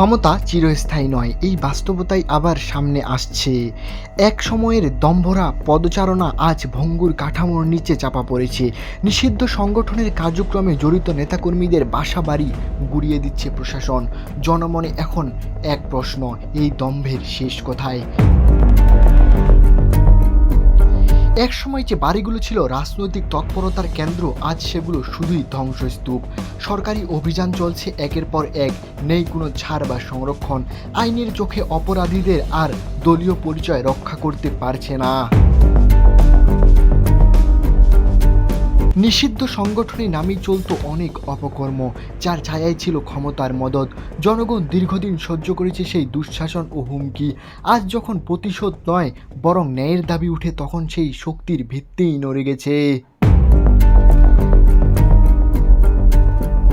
ক্ষমতা চিরস্থায়ী নয়, এই বাস্তবতাই আবার সামনে আসছে। এক সময়ের দম্ভরা পদচারণা আজ ভঙ্গুর কাঠামোর নিচে চাপা পড়েছে। নিষিদ্ধ সংগঠনের কার্যক্রমে জড়িত নেতাকর্মীদের বাসা বাড়ি গুড়িয়ে দিচ্ছে প্রশাসন। জনমনে এখন এক প্রশ্ন, এই দম্ভের শেষ কোথায়? এক সময় যে বাড়িগুলো ছিল রাজনৈতিক তৎপরতার কেন্দ্র, আজ সেগুলো শুধুই ধ্বংসস্তূপ। সরকারি অভিযান চলছে একের পর এক, নেই কোনো ছাড় বা সংরক্ষণ। আইনের চোখে অপরাধীদের আর দলীয় পরিচয় রক্ষা করতে পারছে না। নিষিদ্ধ সংগঠনে নামেই চলত অনেক অপকর্ম। যার ছায়াই ছিল ক্ষমতার মদত। জনগণ দীর্ঘদিন সহ্য করেছে সেই দুঃশাসন ও হুমকি। আজ যখন প্রতিশোধ নয়, বরং ন্যায়ের দাবি উঠে তখন সেই শক্তির ভিত্তিই নড়ে গেছে।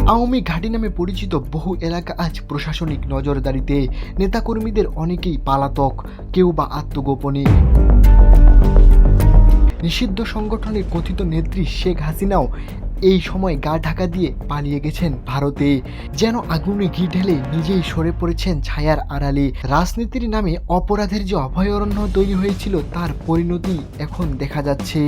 আওয়ামী ঘাঁটি নামে পরিচিত বহু এলাকা আজ প্রশাসনিক নজরদারিতে। নেতাকর্মীদের অনেকেই পালাতক, কেউ বা আত্মগোপনে। নিষিদ্ধ সংগঠনের কথিত নেত্রী শেখ হাসিনাও এই সময় গা ঢাকা দিয়ে পালিয়ে গেছেন ভারতে। যেন আগুনে ঘি ঢেলে নিজেই সরে পড়েছেন ছায়ার আড়ালে। রাজনীতির নামে অপরাধের যে অভয়ারণ্য তৈরি হয়েছিল তার পরিণতি এখন দেখা যাচ্ছে।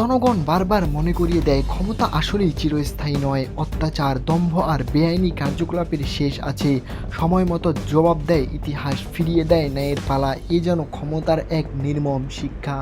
জনগণ বারবার মনে করিয়ে দেয়, ক্ষমতা আসলেই চিরস্থায়ী নয়। অত্যাচার, দম্ভ আর বেআইনি কার্যকলাপের শেষ আছে। সময় মতো জবাব দেয়, ইতিহাস ফিরিয়ে দেয়, ন্যায়ের পালা। এ যেন ক্ষমতার এক নির্মম শিক্ষা।